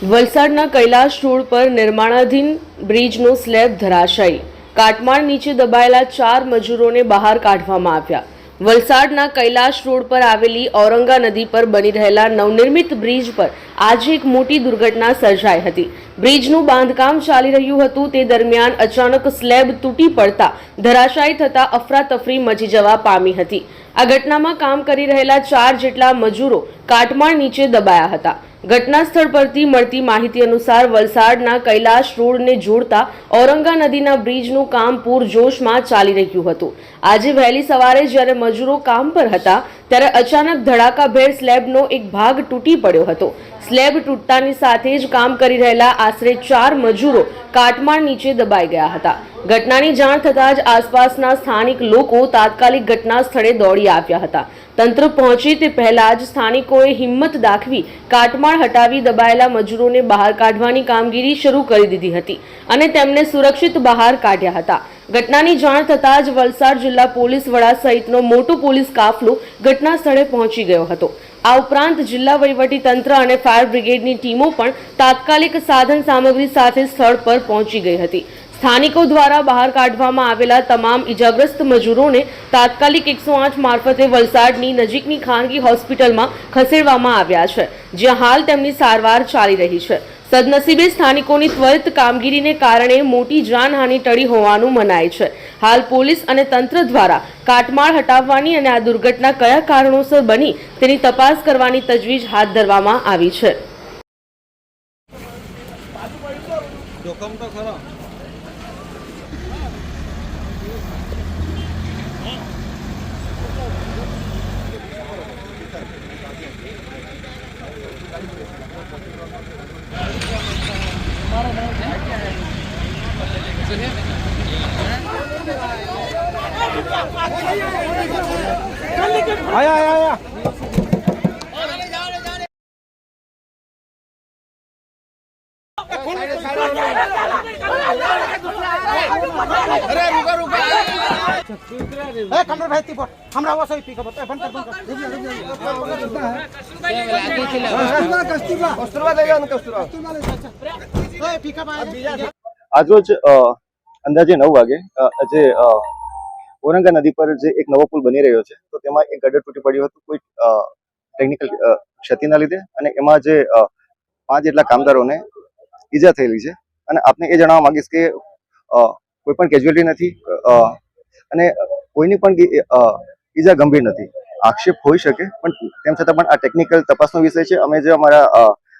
વલસાડના કૈલાશ રોડ પર નિર્માણાધીન બ્રિજનો સ્લેબ ધરાશાયી. કાટમાળ નીચે દબાયેલા ચાર મજૂરોને બહાર કાઢવામાં આવ્યા. વલસાડના કૈલાશ રોડ પર આવેલી ઔરંગા નદી પર બની રહેલા નવનિર્મિત બ્રિજ પર આજે એક મોટી દુર્ઘટના સર્જાઈ હતી. બ્રિજનું બાંધકામ ચાલી રહ્યું હતું તે દરમિયાન અચાનક સ્લેબ તૂટી પડતા ધરાશાયી થતા અફરાતફરી મચી જવા પામી હતી. આ ઘટનામાં કામ કરી રહેલા ચાર જેટલા મજૂરો કાટમાળ નીચે દબાયા હતા. ઘટના સ્થળ પરથી મળતી માહિતી અનુસાર વલસાડના કૈલાશ રોડને જોડતા ઔરંગા નદીના બ્રિજનું કામ પૂરજોશમાં ચાલી રહ્યું હતું. આજે વહેલી સવારે જ્યારે મજૂરો કામ પર હતા ત્યારે અચાનક ધડાકાભેર સ્લેબનો એક ભાગ તૂટી પડ્યો હતો. સ્લેબ તૂટતાની સાથે જ કામ કરી રહેલા આશરે ચાર મજૂરો કાટમાળ નીચે દબાઈ ગયા હતા. ઘટનાની જાણ થતાં જ આસપાસના સ્થાનિક લોકો તાત્કાલિક ઘટના સ્થળે દોડી આવ્યા હતા. તંત્ર પહોંચે તે પહેલાં જ સ્થાનિકોએ હિંમત દાખવી કાટમાળ હટાવી દબાયેલા મજૂરોને બહાર કાઢવાની કામગીરી શરૂ કરી દીધી હતી અને તેમને સુરક્ષિત બહાર કાઢ્યા હતા. ઘટનાની જાણ થતાં જ વલસાડ જિલ્લા પોલીસ વડા સહિતનો મોટો પોલીસ કાફલો ઘટના સ્થળે પહોંચી ગયો હતો. આ ઉપરાંત જિલ્લા વહીવટી તંત્ર અને ફાયર બ્રિગેડની ટીમો પણ તાત્કાલિક સાધન સામગ્રી સાથે સ્થળ પર પહોંચી ગઈ હતી. સ્થાનિકો દ્વારા બહાર કાઢવામાં આવેલા તમામ ઇજાગ્રસ્ત મજૂરોને તાત્કાલિક એકસો આઠ મારફતે વલસાડની નજીકની ખાનગી હોસ્પિટલમાં ખસેડવામાં આવ્યા છે, જ્યાં હાલ તેમની સારવાર ચાલી રહી છે. સદનસીબે સ્થાનિકોની ત્વરિત કામગીરીને કારણે મોટી જાનહાનિ ટળી હોવાનું મનાય છે. હાલ પોલીસ અને તંત્ર દ્વારા કાટમાળ હટાવવાની અને આ દુર્ઘટના કયા કારણોસર બની તેની તપાસ કરવાની તજવીજ હાથ ધરવામાં આવી છે. જોખમ તો ખરો. आया आया आया। अरे रुका रुका। ए कमर भाई तिपट हमरा वसो ही पिकअप ए बंद कर। बंद कस्तूरबा कस्तूरबा। कस्तूरबा ले जान कस्तूरबा। कस्तूरबा ले जा अच्छा। ए पिकअप आज रोज અંદાજે નવ વાગે આજે અ, નદી પર જે એક નવો પુલ બની રહ્યો છે તો તેમાં એક ગડર તૂટી પડ્યું હતું કોઈ ટેકનિકલ ક્ષતિના લીધે અને એમાં જે પાંચ જેટલા કામદારોને ઈજા થયેલી છે. અને આપને એ જણાવવા માંગીશ કે કોઈ પણ કેજ્યુઅલિટી નથી અને કોઈની પણ ઈજા ગંભીર નથી. આક્ષેપ હોઈ શકે પણ તેમ છતાં પણ આ ટેકનિકલ તપાસનો વિષય છે. અમે જે અમારા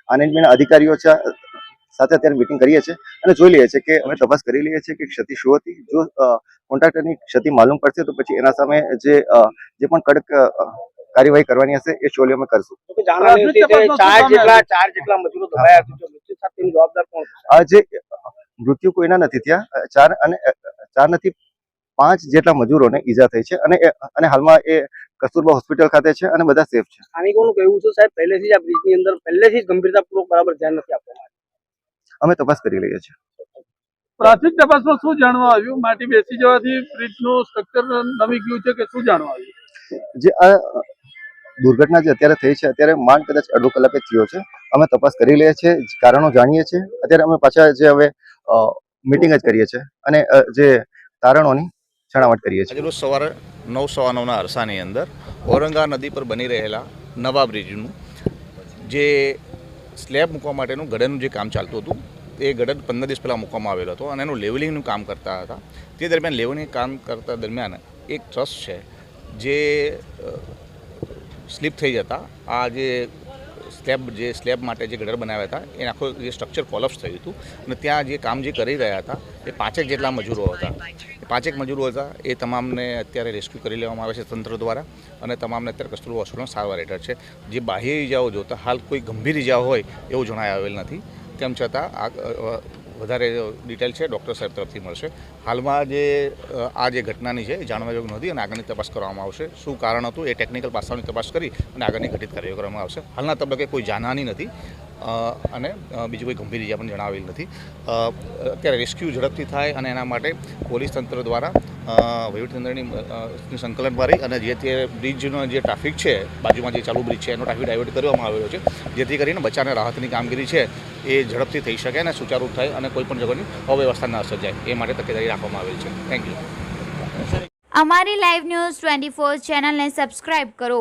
આનંદબીના અધિકારીઓ છે સાથે અત્યારે મિટિંગ કરીએ છીએ અને જોઈ લઈએ છીએ કે અમે તપાસ કરી લઈએ છીએ કે ક્ષતિ શું હતી. જો કોન્ટ્રાક્ટરની ક્ષતિ માલુમ પડશે તો પછી એના સામે જે જે પણ કડક કાર્યવાહી કરવાની હશે એ ચોલી અમે કરશું. જે મૃત્યુ કોઈના નથી થયા. ચાર અને ચાર નથી પાંચ જેટલા મજૂરોને ઈજા થઈ છે અને અને હાલમાં એ કસ્તુરબા હોસ્પિટલ ખાતે છે અને બધા સેફ છે. સ્થાનિકોનું કહેવું છે સાહેબ પહેલેથી જ આ બ્રિજની અંદર પહેલેથી જ ગંભીરતાપૂર્વક બરાબર ધ્યાન નથી આપવામાં. અમે તપાસ કરી લઈએ છીએ. પ્રાથમિક તપાસમાં શું જાણવા આવ્યું? માટી બેસી જવાથી બ્રિજનું સ્ટ્રક્ચર નમી ગયું છે કે શું જાણવા આવ્યું? જે આ દુર્ઘટના જે અત્યારે થઈ છે અત્યારે માંડ કદાચ અડધો કલાકે થયો છે. અમે તપાસ કરી લઈએ છીએ કારણો જાણીએ છીએ. અત્યારે અમે પાછા જે હવે મિટિંગ જ કરીએ છીએ અને જે તારણોની છણાવટ કરીએ છીએ. રોજ સવારે નવ સવા નવના અરસાની અંદર ઔરંગા નદી પર બની રહેલા નવા બ્રિજનું જે સ્લેબ મૂકવા માટેનું ગડરનું જે કામ ચાલતું હતું, એ ગડર પંદર દિવસ પહેલાં મૂકવામાં આવેલો હતો અને એનું લેવલિંગનું કામ કરતા હતા. તે દરમિયાન લેવલિંગ કામ કરતા દરમિયાન એક ટ્રસ્ટ છે, જે સ્લીપ થઈ જતા, આ જે સ્લેબ જે સ્લેબ માટે જે ગડર બનાવ્યા હતા એ આખો જે સ્ટ્રક્ચર કોલેપ્સ થયું હતું અને ત્યાં જે કામ જે કરી રહ્યા હતા એ પાંચેક જેટલા મજૂરો હતા. એ પાંચેક મજૂરો હતા, એ તમામને અત્યારે રેસ્ક્યુ કરી લેવામાં આવે છે તંત્ર દ્વારા અને તમામને અત્યારે કસ્તુરબા હોસ્પિટલમાં સારવાર હેઠળ છે. જે બાહ્ય ઇજાઓ જોતા હાલ કોઈ ગંભીર ઇજાઓ હોય એવું જણાય આવેલ નથી. તેમ છતાં આ વધારે ડિટેલ છે ડૉક્ટર સાહેબ તરફથી મળશે. હાલમાં જે આ જે ઘટનાની છે એ જાણવા યોગ્ય નથી અને આગળની તપાસ કરવામાં આવશે. શું કારણ હતું એ ટેકનિકલ પાસાઓની તપાસ કરી અને આગળની ઘટિત કાર્યવાહી કરવામાં આવશે. હાલના તબક્કે કોઈ જાનહાની નથી. અને બીજું કોઈ ગંભીર ઇજા પણ જણાવેલ નથી. અત્યારે રેસ્ક્યુ ઝડપથી થાય અને એના માટે પોલીસ તંત્ર દ્વારા વહીવટીતંત્રની સંકલનનું અને જે તે બ્રિજનો જે ટ્રાફિક છે, બાજુમાં જે ચાલુ બ્રિજ છે, એનો ટ્રાફિક ડાયવર્ટ કરવામાં આવેલો છે, જેથી કરીને બચ્ચાને રાહતની કામગીરી છે, એ ઝડપથી થઈ શકે અને સુચારુ થાય અને કોઈ પણ જગ્યાની અવ્યવસ્થા ન સર્જાય. એ માટે તકેદારી રાખવામાં આવેલ છે. થેન્ક યુ અમારી લાઈવ ન્યૂઝ ટ્વેન્ટી ફોર ચેનલને સબસ્ક્રાઇબ કરો.